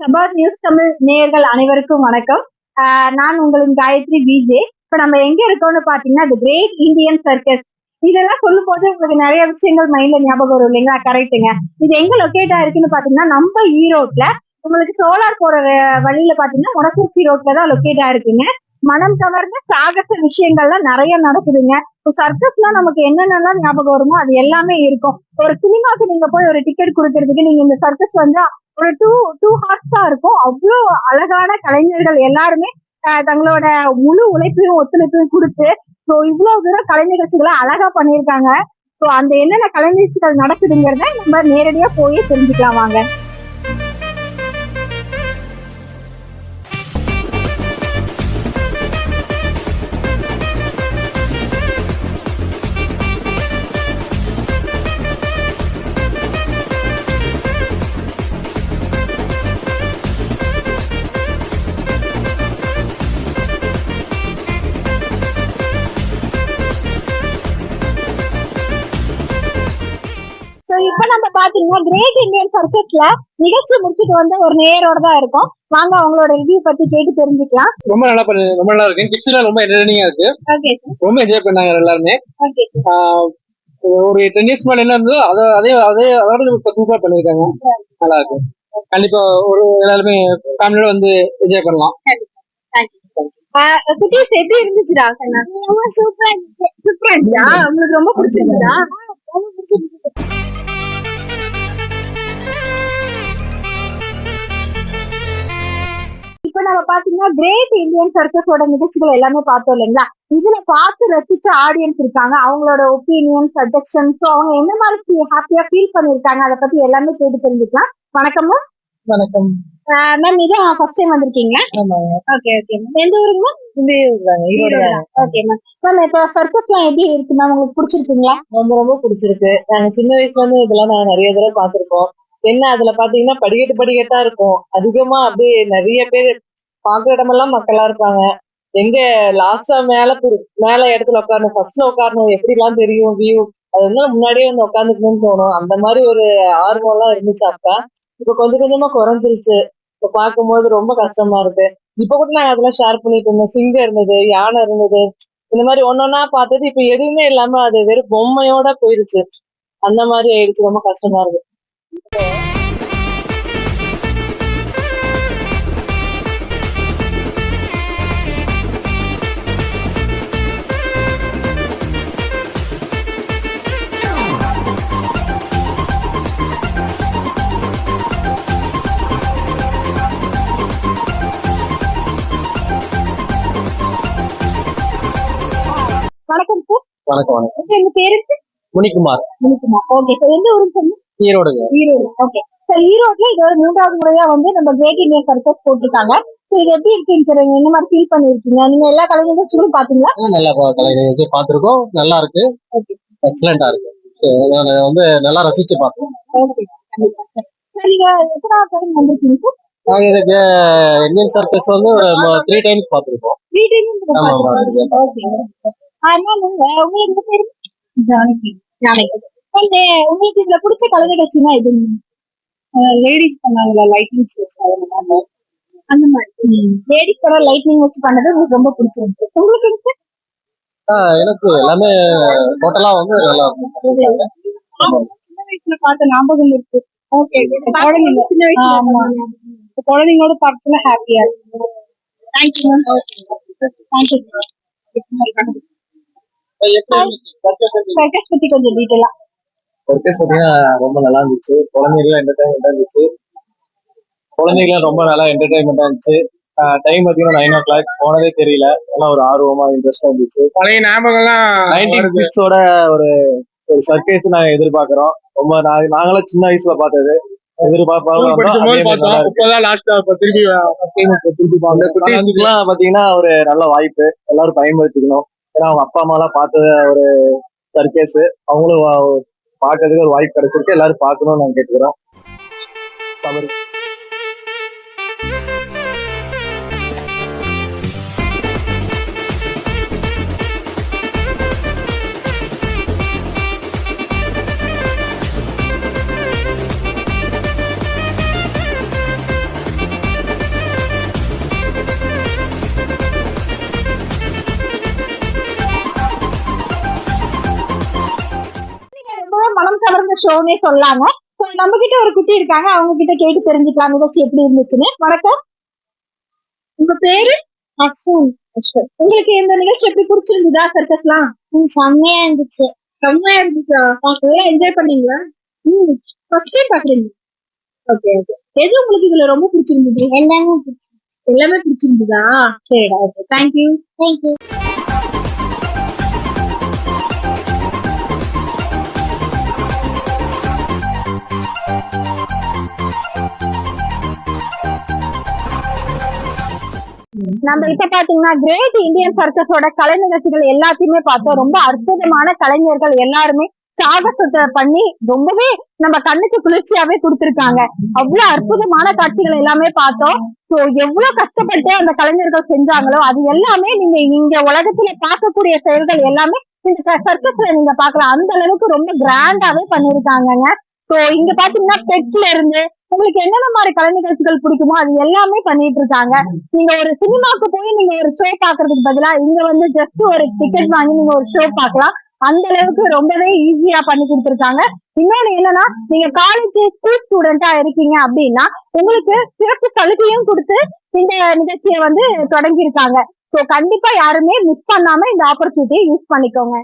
Shabad news Tamil நேயர்கள் அனைவருக்கும் வணக்கம். நான் உங்களின் காயத்ரி பிஜே இப்ப நம்ம எங்க இருக்கோம்னு பாத்தீங்கன்னா தி கிரேட் இந்தியன் சர்க்கஸ் இதெல்லாம் சொல்லும் போது உங்களுக்கு நிறைய விஷயங்கள் மைண்ட்ல ஞாபகம் வரும் இல்லைங்களா? கரெக்ட்டுங்க இது எங்க லொக்கேட் இருக்குன்னு பாத்தீங்கன்னா நம்ம ஈரோட்ல. உங்களுக்கு சோலார் போற வழியில பாத்தீங்கன்னா முடக்குச்சி ரோட்ல தான் லொக்கேட் இருக்குங்க மனம் கவர்ந்த சாகச விஷயங்கள்லாம் நிறைய நடக்குதுங்க. இப்போ சர்க்கஸ்லாம் நமக்கு என்னென்னலாம் ஞாபகம் வருமோ அது எல்லாமே இருக்கும். ஒரு சினிமாக்கு நீங்க போய் ஒரு டிக்கெட் கொடுக்கறதுக்கு நீங்க இந்த சர்க்கஸ் வந்து ஒரு டூ டூ ஹார்ஸ் தான் இருக்கும். அவ்வளோ அழகான கலைஞர்கள் எல்லாருமே தங்களோட முழு உழைப்பையும் ஒத்துழைப்பையும் கொடுத்து ஸோ இவ்வளவு தூரம் கலை நிகழ்ச்சிகளை அழகா பண்ணியிருக்காங்க. ஸோ அந்த என்னென்ன கலை நிகழ்ச்சிகள் நடக்குதுங்கிறத நம்ம நேரடியா போய் தெரிஞ்சுக்கலாம் வாங்க. இப்போ நம்ம பாத்தீங்கன்னா கிரேட் இந்தியன் சர்க்கஸ்ல நிகழ்ச்சி முடிச்சுட்டு வந்து ஒரு நேரோட தான் இருக்கும். வாங்க அவங்களோட ரிவ்யூ பத்தி கேட்டு தெரிஞ்சுக்கலாம். ரொம்ப நல்லா பண்ணு ரொம்ப நல்லா இருக்கு. கிட்ஸ் எல்லாம் ரொம்ப என்டர்டெய்னிங்கா இருக்கு. ஓகே ரொம்ப என்ஜாய் பண்ணாங்க எல்லாருமே. ஒரு டென் இயர்ஸ் மேல என்ன இருந்ததோ அதை அதே அதே அதோட இப்ப சூப்பரா பண்ணிருக்காங்க. நல்லா இருக்கு. கண்டிப்பா ஒரு எல்லாருமே ஃபேமிலியோட வந்து என்ஜாய் பண்ணலாம். குட்டீஸ் எப்படி இருந்துச்சுடா ரொம்ப சூப்பரா இருந்துச்சு. சூப்பரா இருந்துச்சா? உங்களுக்கு ரொம்ப பிடிச்சிருந்தா இப்ப நம்ம பாத்தீங்கன்னா கிரேட் இந்தியன் சர்க்கஸோட நிகழ்ச்சிகள் எல்லாமே பார்த்தோம் இல்லைங்களா? இதுல பார்த்து ரசிச்ச ஆடியன்ஸ் இருக்காங்க. அவங்களோட ஒப்பீனியன் சஜஷன்ஸ் அவங்க என்ன மாதிரி ஹாப்பியா ஃபீல் பண்ணிருக்காங்க அதை பத்தி எல்லாமே கேட்டு தெரிஞ்சுக்கலாம். வணக்கம் வணக்கம். மேம் இதான் ஃபர்ஸ்ட் டைம் வந்திருக்கீங்க? ஓகே ஓகே மேம் எந்த ஊருங்க தாங்க. ஓகே மேம் மேம் இப்போ சர்க்கஸ்லாம் எப்படி இருக்கு மேம் உங்களுக்கு பிடிச்சிருக்குங்களா? ரொம்ப ரொம்ப பிடிச்சிருக்கு. நாங்க சின்ன வயசுல இருந்து இதெல்லாம் நாங்க நிறைய தடவை பார்த்திருக்கோம். என்ன அதுல பாத்தீங்கன்னா படிக்கட்டு படிக்கட்டா இருக்கும். அதிகமா அப்படியே நிறைய பேர் பாக்குற இடமெல்லாம் மக்களா இருப்பாங்க எங்க லாஸ்டா மேல மேல இடத்துல உட்காரணும் ஃபர்ஸ்ட்ல உட்காரணும் எப்படி எல்லாம் தெரியும் வியூ அது வந்து முன்னாடியே வந்து உட்காந்துக்கணும்னு தோணும். அந்த மாதிரி ஒரு ஆர்வம் எல்லாம் இருந்துச்சு அப்ப. இப்ப கொஞ்சம் கொஞ்சமா குறைஞ்சிருச்சு. இப்ப பார்க்கும்போது ரொம்ப கஷ்டமா இருக்கு. இப்ப கூட நாங்க அதெல்லாம் ஷேர் பண்ணிட்டு இருந்தோம் சிங்கம் இருந்தது யானை இருந்தது இந்த மாதிரி ஒன்னொன்னா பார்த்தது இப்ப எதுவுமே இல்லாம அது வெறும் பொம்மையோட போயிருச்சு. அந்த மாதிரி ஆயிடுச்சு. ரொம்ப கஷ்டமா இருக்கு. வணக்கம் வணக்கம். எங்க பேரு முனிக்குமார். ஓகே சார் எந்த ஊருக்கு சொன்னீங்க? ஈரோடுங்க ஈரோடு. ஓகே. சார் ஈரோட்ல இது ஒரு மூன்றாவது முறையா வந்து நம்ம கிரேட் இந்தியன் சர்க்கஸ் போட்டிருக்காங்க. ஸோ இது எப்படி இருக்குன்னு சார் என்ன மாதிரி ஃபீல் பண்ணிருக்கீங்க? நீங்க எல்லா கலை நிகழ்ச்சிகளும் பாத்தீங்களா? நல்லா கலை நிகழ்ச்சி பார்த்திருக்கோம் நல்லா இருக்கு. எக்ஸலண்டா இருக்கு. நான் வந்து நல்லா ரசிச்சு பார்த்தோம் நீங்க எத்தனாவது டைம் வந்திருக்கீங்க? சார் நாங்க இதுக்கு இந்தியன் சர்க்கஸ் வந்து ஒரு த்ரீ டைம்ஸ் பார்த்திருக்கோம் த்ரீ டைம் ஆமா, ஆமா, இருக்கு. உங்களுக்கு பேரு ஜானகி ஜானகி உங்களுக்கு இதுல பிடிச்ச கலை நிகழ்ச்சினா எது லேடிஸ் பண்ணாங்கல்ல லைட்டிங் வச்சு அந்த மாதிரி லேடிஸோட லைட்டிங் வச்சு பண்ணது உங்களுக்கு ரொம்ப பிடிச்சிருக்கு உங்களுக்கு இருக்கு எனக்கு எல்லாமே டோட்டலா வந்து நல்லா இருக்கும் சின்ன வயசுல பார்த்த ஞாபகம் இருக்கு ஓகே குழந்தைங்க சின்ன வயசுல குழந்தைங்களோட பார்த்துல ஹாப்பியா இருக்கு தேங்க்யூ மேம் தேங்க்யூ சர்க்கஸ் பத்தி கொஞ்சம் டீட்டெயிலா ஒர்க்கர்ஸ் பார்த்தீங்கன்னா ரொம்ப நல்லா இருந்துச்சு. குழந்தைகளாம் என்டர்டைன்மெண்டா இருந்துச்சு. குழந்தைகளாம் ரொம்ப நல்லா என்டர்டைன்மெண்டா இருந்துச்சு. டைம் பார்த்தீங்கன்னா நைன் ஓ கிளாக் போனதே தெரியல. எல்லாம் ஒரு ஆர்வமா இன்ட்ரெஸ்டா இருந்துச்சு. பழைய ஞாபகம்லாம் நைன்டீன் கிட்ஸோட ஒரு ஒரு சர்க்கேஸ் நாங்க எதிர்பார்க்கிறோம். ரொம்ப நாங்களும் சின்ன வயசுல பார்த்தது. எதிர்பார்ப்பாங்க பாத்தீங்கன்னா ஒரு நல்ல வாய்ப்பு. எல்லாரும் பயன்படுத்திக்கணும். ஏன்னா அவங்க அப்பா அம்மா எல்லாம் பார்த்த ஒரு சர்க்கேஸ். அவங்களும் வா- பார்க்கறதுக்கு ஒரு வாய்ப்பு கிடைச்சிருக்கு. எல்லாரும் பார்க்கணும்னு நாங்க கேட்டுக்கிறோம். தவறு. ஷோனே சொல்லாங்க நம்ம கிட்ட ஒரு குட்டி இருக்காங்க அவங்க கிட்ட கேட்டு தெரிஞ்சுக்கலாம் நிகழ்ச்சி எப்படி இருந்துச்சுன்னு. வணக்கம். உங்க பேரு? அஸ்வின். உங்களுக்கு இந்த நிகழ்ச்சி எப்படி பிடிச்சிருந்ததா சர்க்கஸ்லாம் செம்மையா இருந்துச்சு. செம்மையா இருந்துச்சா? பார்க்கவே என்ஜாய் பண்ணீங்களா? ம் ஃபர்ஸ்ட் டைம் பாக்குறீங்க ஓகே ஓகே எது உங்களுக்கு இதுல ரொம்ப பிடிச்சிருந்தது? எல்லாமே பிடிச்சிருந்துச்சு எல்லாமே பிடிச்சிருந்ததா? சரிடா ஓகே தேங்க்யூ தேங்க்யூ நம்ம இப்ப பாத்தீங்கன்னா கிரேட் இந்தியன் சர்க்கஸோட கலை நிகழ்ச்சிகள் எல்லாத்தையுமே பார்த்தோம். ரொம்ப அற்புதமான கலைஞர்கள் எல்லாருமே சாகசத்தை பண்ணி ரொம்பவே நம்ம கண்ணுக்கு குளிர்ச்சியாவே கொடுத்திருக்காங்க. அவ்வளவு அற்புதமான காட்சிகள் எல்லாமே பார்த்தோம். சோ எவ்வளவு கஷ்டப்பட்டு அந்த கலைஞர்கள் செஞ்சாங்களோ அது எல்லாமே நீங்க இங்க உலகத்துல பார்க்கக்கூடிய செயல்கள் எல்லாமே இந்த சர்க்கஸ்ல நீங்க பாக்கலாம் அந்த அளவுக்கு ரொம்ப கிராண்டாவே பண்ணிருக்காங்க சோ இங்க பாத்தீங்கன்னா பெட்ல இருந்து உங்களுக்கு என்னென்ன மாதிரி கலை நிகழ்ச்சிகள் பிடிக்குமோ அது எல்லாமே பண்ணிட்டு இருக்காங்க. நீங்க ஒரு சினிமாக்கு போய் நீங்க ஒரு ஷோ பாக்குறதுக்கு பதிலா இங்க வந்து ஜஸ்ட் ஒரு டிக்கெட் வாங்கி நீங்க ஒரு ஷோ பார்க்கலாம். அந்த அளவுக்கு ரொம்பவே ஈஸியா பண்ணி கொடுத்துருக்காங்க. இன்னொன்னு என்னன்னா நீங்க காலேஜ் ஸ்கூல் ஸ்டூடெண்டா இருக்கீங்க அப்படின்னா உங்களுக்கு சிறப்பு சலுகையும் கொடுத்து இந்த நிகழ்ச்சியை வந்து தொடங்கியிருக்காங்க. ஸோ கண்டிப்பா யாருமே மிஸ் பண்ணாம இந்த ஆப்பர்ச்சுனிட்டியை யூஸ் பண்ணிக்கோங்க.